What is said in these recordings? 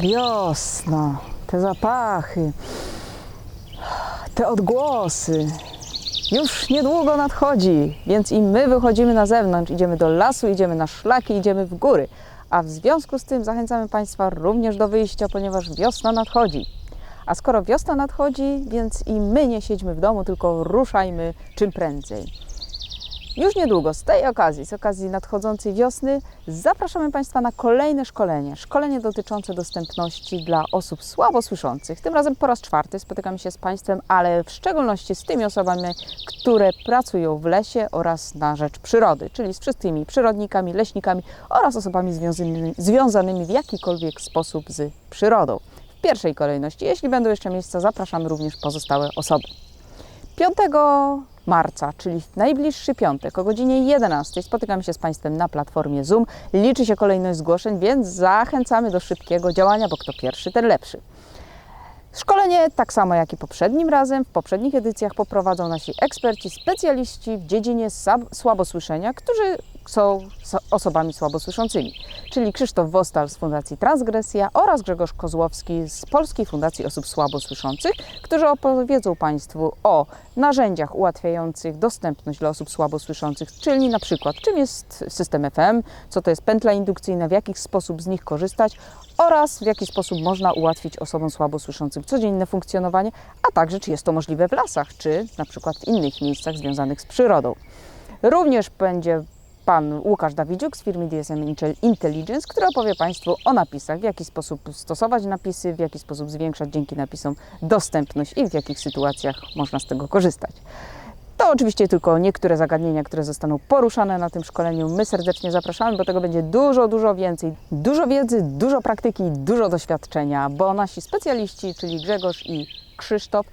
Wiosna, te zapachy, te odgłosy. Już niedługo nadchodzi, więc i my wychodzimy na zewnątrz, idziemy do lasu, idziemy na szlaki, idziemy w góry. A w związku z tym zachęcamy Państwa również do wyjścia, ponieważ wiosna nadchodzi. A skoro wiosna nadchodzi, więc i my nie siedźmy w domu, tylko ruszajmy czym prędzej. Już niedługo z tej okazji, z okazji nadchodzącej wiosny, zapraszamy Państwa na kolejne szkolenie. Szkolenie dotyczące dostępności dla osób słabosłyszących. Tym razem po raz czwarty spotykamy się z Państwem, ale w szczególności z tymi osobami, które pracują w lesie oraz na rzecz przyrody, czyli z wszystkimi przyrodnikami, leśnikami oraz osobami związanymi, związanymi w jakikolwiek sposób z przyrodą. W pierwszej kolejności, jeśli będą jeszcze miejsca, zapraszamy również pozostałe osoby. 5 marca, czyli w najbliższy piątek o godzinie 11 spotykamy się z Państwem na platformie Zoom. Liczy się kolejność zgłoszeń, więc zachęcamy do szybkiego działania, bo kto pierwszy, ten lepszy. Szkolenie, tak samo jak i poprzednim razem, w poprzednich edycjach poprowadzą nasi eksperci, specjaliści w dziedzinie słabosłyszenia, którzy są so- osobami słabosłyszącymi, czyli Krzysztof Wostal z Fundacji Transgresja oraz Grzegorz Kozłowski z Polskiej Fundacji Osób Słabosłyszących, którzy opowiedzą Państwu o narzędziach ułatwiających dostępność dla osób słabosłyszących, czyli na przykład czym jest system FM, co to jest pętla indukcyjna, w jaki sposób z nich korzystać oraz w jaki sposób można ułatwić osobom słabosłyszącym codzienne funkcjonowanie, a także czy jest to możliwe w lasach, czy na przykład w innych miejscach związanych z przyrodą. Również będzie pan Łukasz Dawidziuk z firmy DSM Intel- Intelligence, który opowie Państwu o napisach, w jaki sposób stosować napisy, w jaki sposób zwiększać dzięki napisom dostępność i w jakich sytuacjach można z tego korzystać. To oczywiście tylko niektóre zagadnienia, które zostaną poruszane na tym szkoleniu. My serdecznie zapraszamy, bo tego będzie dużo, dużo więcej. Dużo wiedzy, dużo praktyki, dużo doświadczenia, bo nasi specjaliści, czyli Grzegorz i Krzysztof,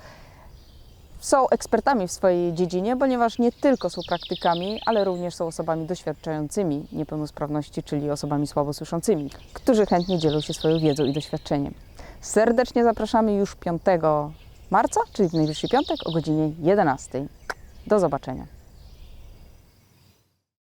są ekspertami w swojej dziedzinie, ponieważ nie tylko są praktykami, ale również są osobami doświadczającymi niepełnosprawności, czyli osobami słabosłyszącymi, którzy chętnie dzielą się swoją wiedzą i doświadczeniem. Serdecznie zapraszamy już 5 marca, czyli w najbliższy piątek o godzinie 11. Do zobaczenia.